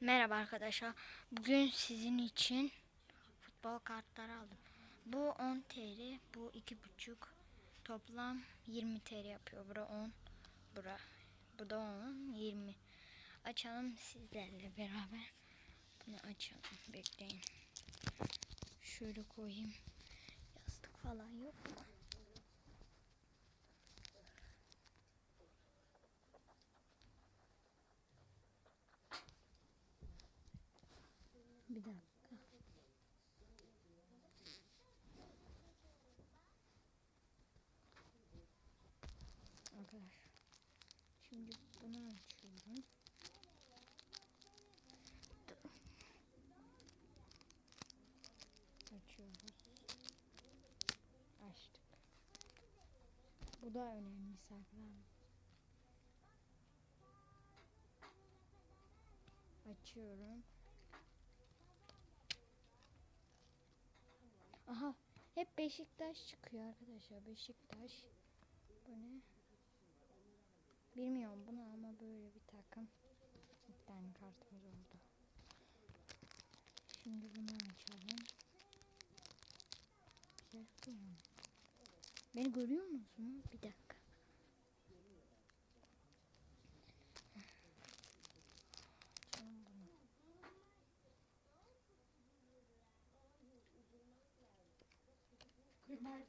Merhaba arkadaşlar. Bugün sizin için futbol kartları aldım. Bu 10 TL, bu 2,5. Toplam 20 TL yapıyor. Bura 10, bura. Bu da 10, 20. Açalım sizlerle beraber. Bunu açalım. Bekleyin. Şöyle koyayım. Yastık falan yok mu? Bir dakika. Arkadaşlar. Şimdi bunu açıyorum. Açıyoruz. Açtık. Bu da önemli saklan. Açıyorum. Aha hep Beşiktaş çıkıyor arkadaşlar. Beşiktaş. Bu ne? Bilmiyorum bunu ama böyle bir takım. Bir tane kartımız oldu. Şimdi bunu açalım. Mi? Beni görüyor musunuz? Bir dakika.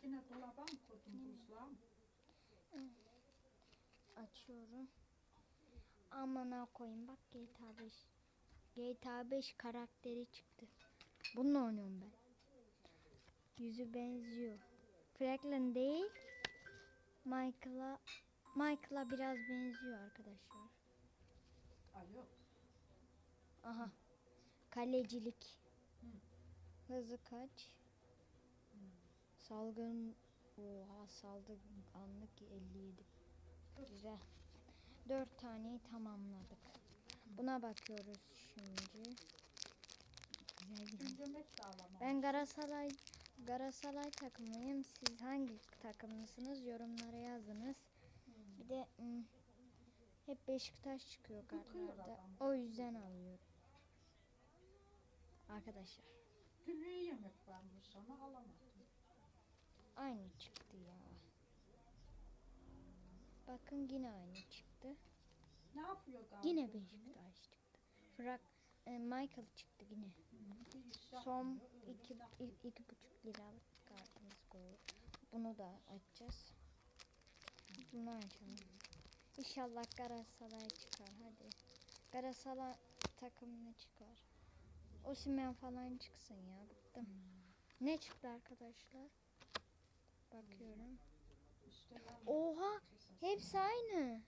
Yine dolaba mı koydun buzluğa mı? Açıyorum. Amına koyayım bak GTA 5. GTA 5 karakteri çıktı. Bununla oynuyorum ben. Yüzü benziyor. Franklin değil. Michael'a Michael'a biraz benziyor arkadaşlar. Yok. Aha. Kalecilik. Hı. Hızı kaç? Salgın Oha saldırganlık 57. Güzel. Dört taneyi tamamladık. Buna bakıyoruz şimdi. Güzel. Ben Galatasaray Galatasaray takımlıyım. Siz hangi takımlısınız? Yorumlara yazınız. Bir de hep Beşiktaş çıkıyor kartlarda. O yüzden alıyorum. Arkadaşlar Tülü yemek varmış ama alamadım. Aynı çıktı ya. Bakın yine aynı çıktı. Ne yapıyor galiba? Yine Beşiktaş çıktı. Frak e, Michael çıktı yine. Son iki, laf- i- iki buçuk liralık kartımız koyuyor. Bunu da açacağız. Bunu açalım. İnşallah Galatasaray çıkar hadi. Galatasaray takımını çıkar. Osimhen falan çıksın ya bıktım. Ne çıktı arkadaşlar? Oha hepsi aynı.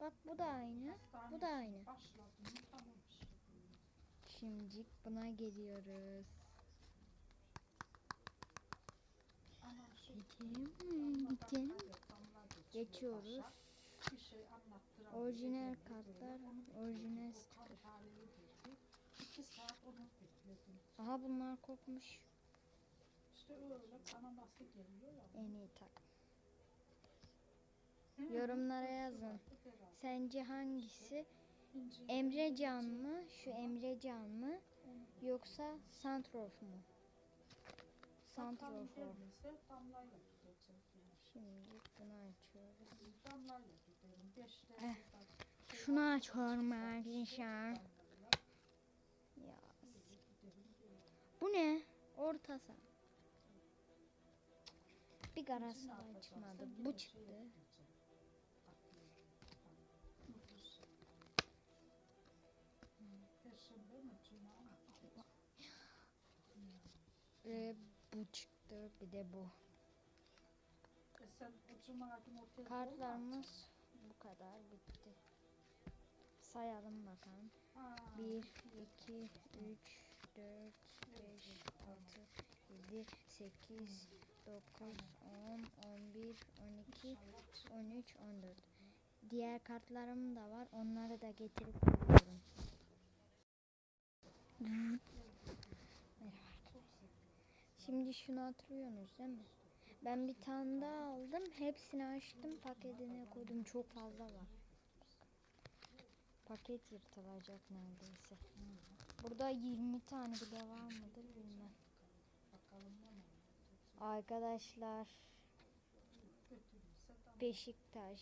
Bak bu da aynı. Bu da aynı. Başladım mı tamam işte. Şimdi buna geliyoruz. Geçelim mi? Geçiyor Geçiyoruz. Orijinal kartlar, orijinal sticker. Aha bunlar kopmuş. İşte öyle kanaması geliyor ya. En iyi takım. Yorumlara yazın. Sence hangisi? Emrecan mı? Şu Emrecan mı? Yoksa Santrof mu? Santrof. yani. Şimdi bunu açıyoruz. Eh, Şunu açıyorum arkadaşlar. Ya. Bu ne? Orta saha. Bir Galatasaray çıkmadı. Bu çıktı. Ve bu çıktı. Bir de bu. E Kartlarımız bu kadar bitti. Sayalım bakalım. Ha, 1, 2, 3, 4, 5, 6, 7, 8, 9, 10, 11, 12, 13, 14. Diğer kartlarım da var. Onları da getirip. Şimdi şunu hatırlıyorsunuz değil mi? Ben bir tane daha aldım. Hepsini açtım. Paketine koydum. Çok fazla var. Paket yırtılacak neredeyse. Burada 20 tane bile var mıdır bilmem. Arkadaşlar. Beşiktaş.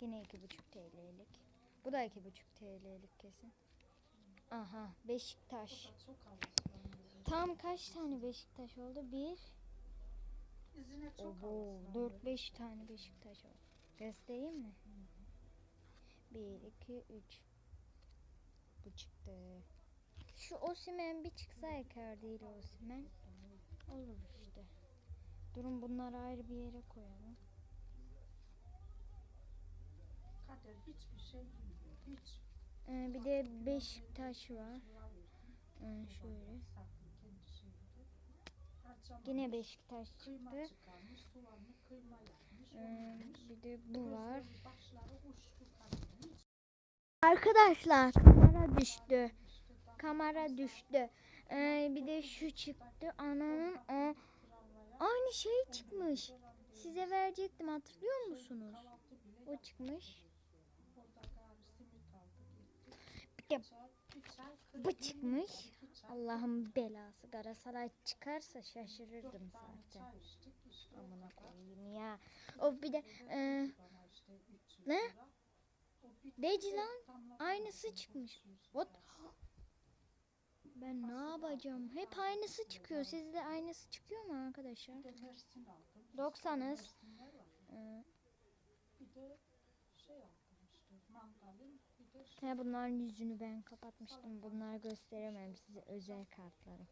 Yine 2,5 TL'lik. Bu da 2,5 TL'lik kesin. Aha Beşiktaş. Tam kaç tane Beşiktaş oldu? Bir, İzine çok Obo, havaslanıyor. 4-5 tane Beşiktaş oldu. Göstereyim mi? 1, 2, 3. Bu çıktı. Şu Osimen bir çıksa ekar değil Osimen. Olur işte. Durun bunları ayrı bir yere koyalım. Kader hiçbir şey bilmiyor. Hiç. Ee, bir de Beşiktaş var. Ee, şöyle. Yine Beşiktaş çıktı. Ee, bir de bu var. Arkadaşlar kamera düştü. Kamera düştü. Ee, bir de şu çıktı. Ananın o aynı şey çıkmış. Size verecektim hatırlıyor musunuz? O çıkmış. Kırk bu çıkmış. Allah'ın belası. Galatasaray çıkarsa şaşırırdım zaten. Amına koyayım ya. O bir de e, Bana işte 300 ne? damla Aynısı çıkmış. 500 What? Ben ne yapacağım? Hep aynısı çıkıyor. Sizde aynısı çıkıyor mu arkadaşlar? Bir de Mersin aldım. 90'ız. Mersinler var. Ee, Bir de şey aldım işte şey. He, bunların yüzünü ben kapatmıştım. Bunları gösteremem size özel kartlarım.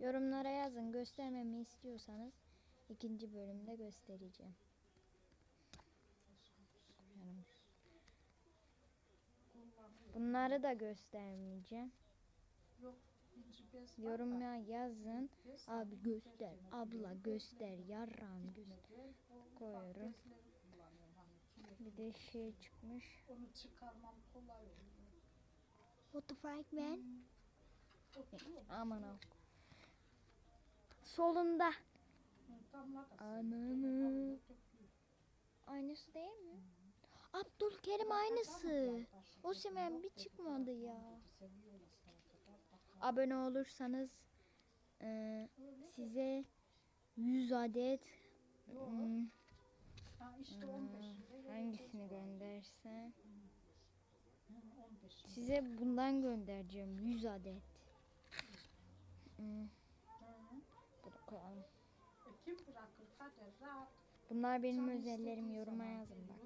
Yorumlara yazın. Göstermemi istiyorsanız ikinci bölümde göstereceğim. Bunları da göstermeyeceğim. Yoruma yazın. Abi göster. Abla göster. Yarram göster. Koyuyorum. Bir de şey çıkmış. Onu çıkarmam kolay oluyor. What the fuck man? Oturuyor. Aman al. Solunda. Ananı. Aynısı değil mi? Abdülkerim aynısı. Osimhen bir çıkmadı ya. Abone olursanız eee, size 100 adet hmm, Ha işte hmm, 15'inde hangisini göndersem Hı, 15'inde. size bundan göndereceğim 100 adet. Hmm, bunu koyalım. Kader rahat. Bunlar benim özellerim yoruma yazın bak.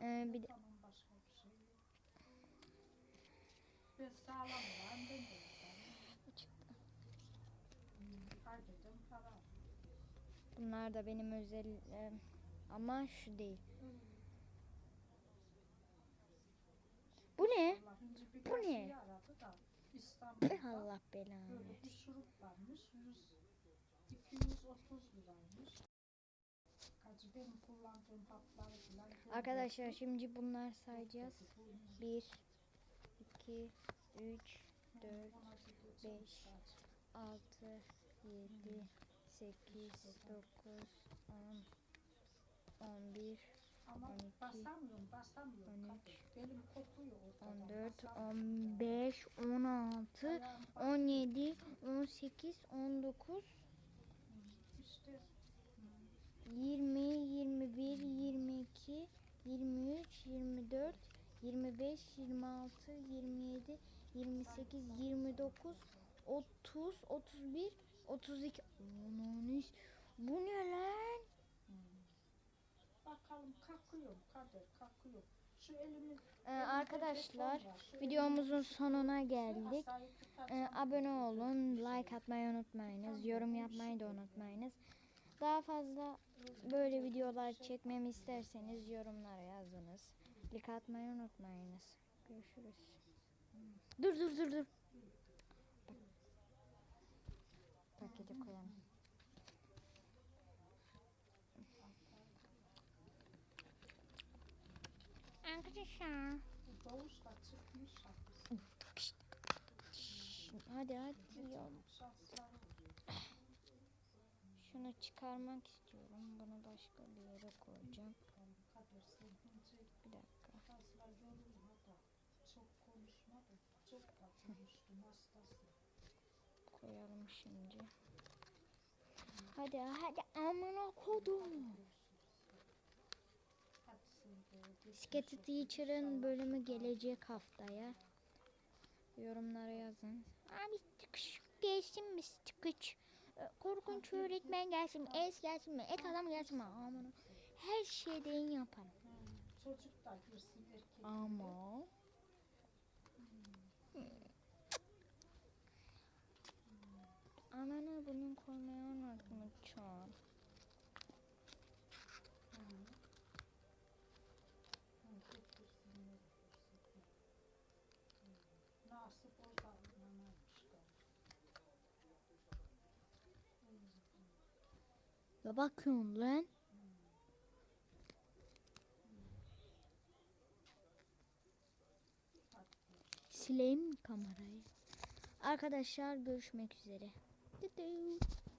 Ee, bir de- şey. Bez sağlam ben de çıktı. Harbiden para. Bunlar da benim özellerim ama şu değil. Bu ne? Bu ne? Allah belanı bir şurup varmış. 100, 230 liraymış. Arkadaşlar şimdi bunlar sayacağız. 1 2 3 4 beş, 6 7 8 9 10 11 Ama 12, basamıyorum, basamıyorum. 13, Kadir. Belim kopuyor ortadan. 14 basamıyorum. 15 16 Ayağım bak- 17 18 19 İşte 20 21 22 23 24 25 26 27 28 29 30 31 32 Aman, Bu ne lan? bakalım kalkıyor Kadir kalkıyor. Şu elimi Ee, arkadaşlar videomuzun sonuna geldik. Ee, abone olun, like atmayı unutmayınız, yorum yapmayı da unutmayınız. Daha fazla böyle videolar çekmemi isterseniz yorumlara yazınız. Like atmayı unutmayınız. Görüşürüz. Dur dur dur dur. Bak. Pakete koyalım. Arkadaşlar. bu doğuş da çıkmış. Hadi hadi ya. Şunu çıkarmak istiyorum. Bunu başka bir yere koyacağım. Bir dakika. Çok konuşma da. Çok da konuştum Koyalım şimdi. Hadi hadi amına kodum. Yaşa. Teacher'ın bölümü gelecek haftaya. Yorumlara yazın. Abi tıkış gelsin mi tıkış? Ee, Korkunç öğretmen gelsin mi? Es gelsin mi? Et adam gelsin mi? Aman. Her şeyden yaparım. Çocuk da girsin erkek. Ama Ananı bunun koymayı unutmuşum. Nasip. Ya bakıyorsun lan. Sileyim kamerayı? Arkadaşlar görüşmek üzere. Do do.